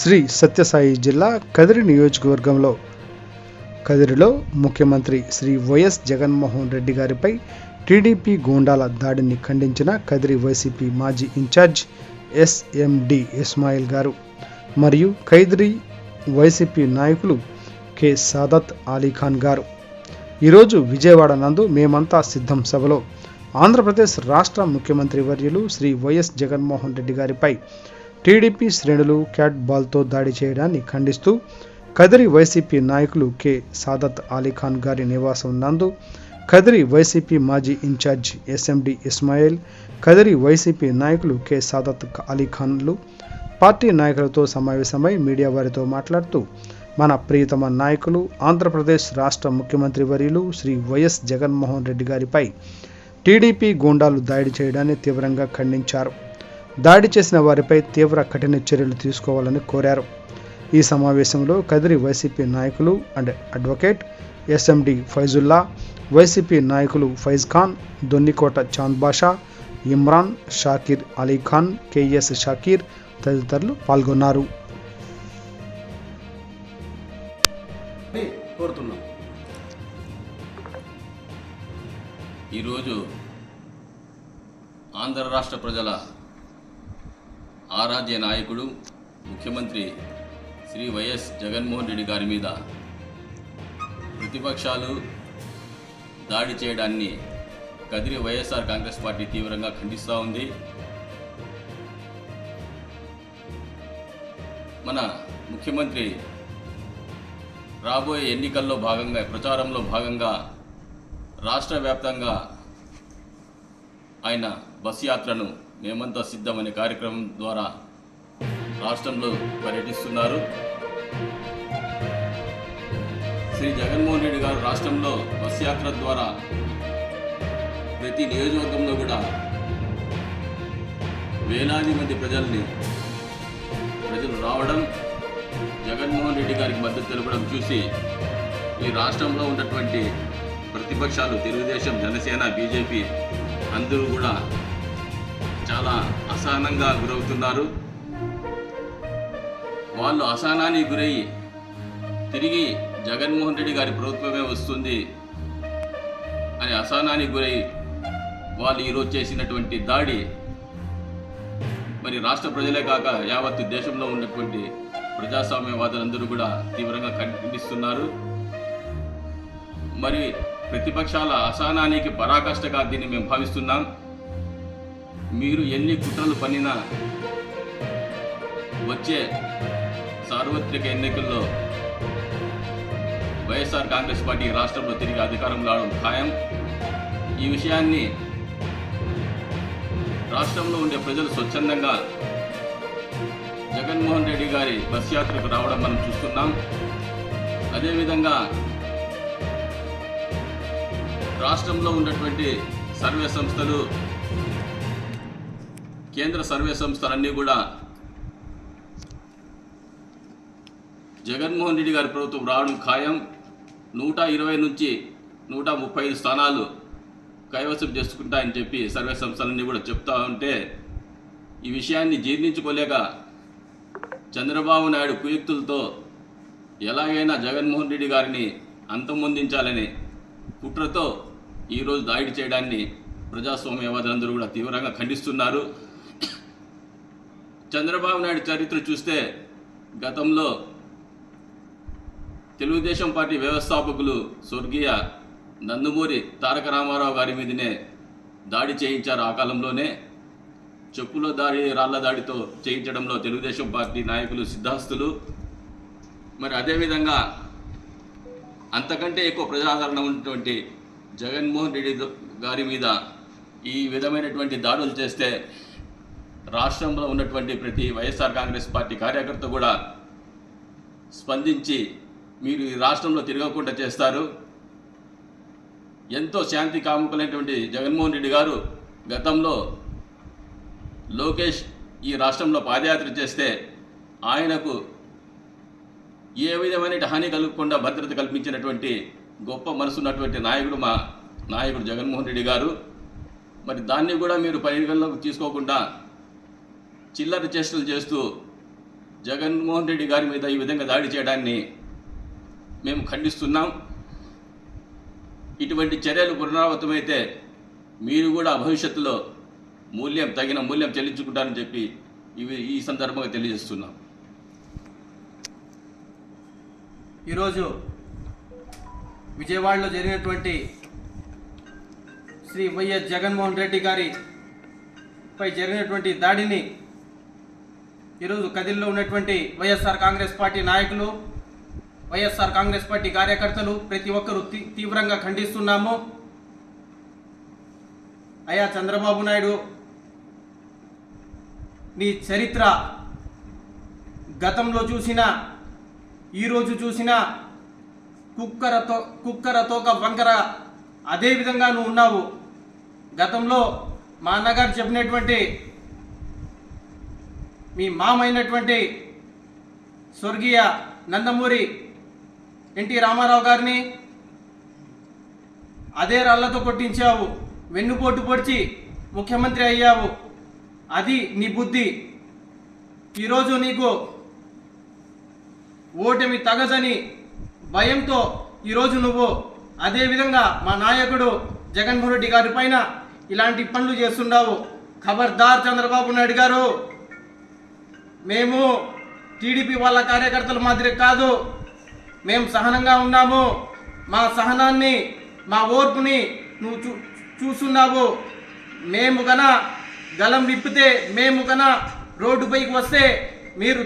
శ్రీ సత్యసాయి జిల్లా కదిరి నియోజకవర్గంలో కదిరిలో ముఖ్యమంత్రి శ్రీ వైఎస్ జగన్మోహన్ రెడ్డి గారిపై టీడీపీ గూండాల దాడిని ఖండించిన కదిరి వైసీపీ మాజీ ఇన్ఛార్జ్ ఎస్ఎండి ఇస్మాయిల్ గారు మరియు కైదిరి వైసీపీ నాయకులు కె సాదత్ అలీఖాన్ గారు. ఈరోజు విజయవాడ నందు మేమంతా సిద్ధం సభలో ఆంధ్రప్రదేశ్ రాష్ట్ర ముఖ్యమంత్రి వర్యులు శ్రీ వైఎస్ జగన్మోహన్ రెడ్డి గారిపై టీడీపీ శ్రేణులు క్యాట్ బాల్తో దాడి చేయడాన్ని ఖండిస్తూ కదిరి వైసీపీ నాయకులు కె. సాదత్ అలీఖాన్ గారి నివాసం నందు కదిరి వైసీపీ మాజీ in charge SMD Ismail Kadiri YCP నాయకులు కె. సాదత్ అలీఖాన్లు పార్టీ నాయకులతో సమావేశమై మీడియా వారితో మాట్లాడుతూ మన ప్రియతమ నాయకులు ఆంధ్రప్రదేశ్ రాష్ట్ర ముఖ్యమంత్రి వర్యులు శ్రీ వైఎస్ జగన్మోహన్ రెడ్డి గారిపై టీడీపీ గూండాలు దాడి చేయడాన్ని తీవ్రంగా ఖండించారు. దాడి చేసిన వారిపై తీవ్ర కఠిన చర్యలు తీసుకోవాలని కోరారు. ఈ సమావేశంలో కదిరి వైసీపీ నాయకులు and advocate SMD Faizulla YCP నాయకులు ఫైజ్ ఖాన్ దొన్నికోట చాంద్ బాషా ఇమ్రాన్ షాకీర్ అలీ ఖాన్ కేఎస్ షాకీర్ తదితరులు పాల్గొన్నారు. ఈరోజు ఆంధ్ర రాష్ట్ర ప్రజల ఆరాధ్య నాయకుడు ముఖ్యమంత్రి శ్రీ వైఎస్ జగన్మోహన్ రెడ్డి గారి మీద ప్రతిపక్షాలు దాడి చేయడాన్ని కదిరి వైఎస్ఆర్ కాంగ్రెస్ పార్టీ తీవ్రంగా ఖండిస్తూ ఉంది. మన ముఖ్యమంత్రి రాబోయే ఎన్నికల్లో భాగంగా ప్రచారంలో భాగంగా రాష్ట్ర వ్యాప్తంగా ఆయన బస్ యాత్రను మేమంతా సిద్ధం అనే కార్యక్రమం ద్వారా రాష్ట్రంలో పర్యటిస్తున్నారు. శ్రీ జగన్మోహన్ రెడ్డి గారు రాష్ట్రంలో బస్ యాత్ర ద్వారా ప్రతి నియోజకవర్గంలో కూడా వేలాది మంది ప్రజల్ని ప్రజలు రావడం జగన్మోహన్ రెడ్డి గారికి మద్దతు తెలపడం చూసి ఈ రాష్ట్రంలో ఉన్నటువంటి ప్రతిపక్షాలు తెలుగుదేశం జనసేన బీజేపీ అందరూ కూడా చాలా అసహనంగా గురవుతున్నారు. వాళ్ళు అసహనానికి గురయ్యి తిరిగి జగన్మోహన్ రెడ్డి గారి ప్రభుత్వమే వస్తుంది అనే అసహనానికి గురై వాళ్ళు ఈరోజు చేసినటువంటి దాడి మరి రాష్ట్ర ప్రజలే కాక యావత్తు దేశంలో ఉన్నటువంటి ప్రజాస్వామ్యవాదులందరూ కూడా తీవ్రంగా కనిపిస్తున్నారు మరి ప్రతిపక్షాల అసహనానికి పరాకాష్ఠగా దీన్ని మేము భావిస్తున్నాం. మీరు ఎన్ని కుట్రలు పన్నినా వచ్చే సార్వత్రిక ఎన్నికల్లో వైఎస్ఆర్ కాంగ్రెస్ పార్టీ రాష్ట్రంలో తిరిగి అధికారం రావడం ఖాయం. ఈ విషయాన్ని రాష్ట్రంలో ఉండే ప్రజలు స్వచ్ఛందంగా జగన్మోహన్ రెడ్డి గారి బస్ యాత్రకు రావడం మనం చూస్తున్నాం. అదేవిధంగా రాష్ట్రంలో ఉన్నటువంటి సర్వే సంస్థలు కేంద్ర సర్వే సంస్థలన్నీ కూడా జగన్మోహన్ రెడ్డి గారి ప్రభుత్వం రావడం ఖాయం. నూట ఇరవై నుంచి నూట ముప్పై ఐదు స్థానాలు కైవసం చేసుకుంటాయని చెప్పి సర్వే సంస్థలన్నీ కూడా చెప్తా ఉంటే ఈ విషయాన్ని జీర్ణించుకోలేక చంద్రబాబు నాయుడు కుయుక్తులతో ఎలాగైనా జగన్మోహన్ రెడ్డి గారిని అంతమొందించాలని కుట్రతో ఈరోజు దాడి చేయడాన్ని ప్రజాస్వామ్యవాదులందరూ కూడా తీవ్రంగా ఖండిస్తున్నారు. చంద్రబాబు నాయుడు చరిత్ర చూస్తే గతంలో తెలుగుదేశం పార్టీ వ్యవస్థాపకులు స్వర్గీయ నందమూరి తారక రామారావు గారి మీదనే దాడి చేయించారు ఆ కాలంలోనే. చెప్పుల దాడి రాళ్ళ దాడితో చేయించడంలో తెలుగుదేశం పార్టీ నాయకులు సిద్ధాస్తులు మరి అదేవిధంగా అంతకంటే ఎక్కువ ప్రజాదరణ ఉన్నటువంటి జగన్మోహన్ రెడ్డి గారి మీద ఈ విధమైనటువంటి దాడులు చేస్తే రాష్ట్రంలో ఉన్నటువంటి ప్రతి వైఎస్ఆర్ కాంగ్రెస్ పార్టీ కార్యకర్త కూడా స్పందించి మీరు ఈ రాష్ట్రంలో తిరగకుండా చేస్తారు. ఎంతో శాంతి కాముకులైనటువంటి జగన్మోహన్ రెడ్డి గారు గతంలో లోకేష్ ఈ రాష్ట్రంలో పాదయాత్ర చేస్తే ఆయనకు ఏ విధమైన హాని కలగకుండా భద్రత కల్పించినటువంటి గొప్ప మనసున్నటువంటి నాయకుడు మా నాయకుడు జగన్మోహన్ రెడ్డి గారు. మరి దాన్ని కూడా మీరు పరిగణలోకి తీసుకోకుండా చిల్లర చేష్టలు చేస్తూ జగన్మోహన్ రెడ్డి గారి మీద ఈ విధంగా దాడి చేయడాన్ని మేము ఖండిస్తున్నాం. ఇటువంటి చర్యలు పునరావృతమైతే మీరు కూడా భవిష్యత్తులో మూల్యం తగిన మూల్యం చెల్లించుకుంటారని చెప్పి ఇవి ఈ సందర్భంగా తెలియజేస్తున్నాం. ఈరోజు విజయవాడలో జరిగినటువంటి శ్రీ వైఎస్ జగన్మోహన్ రెడ్డి గారి పై జరిగినటువంటి దాడిని ఈరోజు కదిల్లో ఉన్నటువంటి వైఎస్ఆర్ కాంగ్రెస్ పార్టీ నాయకులు వైఎస్ఆర్ కాంగ్రెస్ పార్టీ కార్యకర్తలు ప్రతి ఒక్కరూ తీవ్రంగా ఖండిస్తున్నాము. అయ్యా చంద్రబాబు నాయుడు నీ చరిత్ర గతంలో చూసిన ఈరోజు చూసిన కుక్కరతో కుక్కరతో ఒక వంకర అదే విధంగా నువ్వు ఉన్నావు. గతంలో మా అన్నగారు చెప్పినటువంటి మీ మామైనటువంటి స్వర్గీయ నందమూరి ఎన్టీ రామారావు గారిని అదే రాళ్ళతో కొట్టించావు వెన్నుపోటు పొడిచి ముఖ్యమంత్రి అయ్యావు. అది నీ బుద్ధి. ఈరోజు నీకు ఓటమి తగదని భయంతో ఈరోజు నువ్వు అదేవిధంగా మా నాయకుడు జగన్మోహన్ రెడ్డి గారి పైన ఇలాంటి పనులు చేస్తున్నావు ఖబర్దార్ చంద్రబాబు నాయుడు గారు. మేము టీడీపీ వాళ్ళ కార్యకర్తల మాదిరి కాదు. మేము సహనంగా ఉన్నాము. మా సహనాన్ని మా ఓర్పుని నువ్వు చూ చూస్తున్నావు. మేము కన గలం విప్పితే మేము గన రోడ్డుపైకి వస్తే మీరు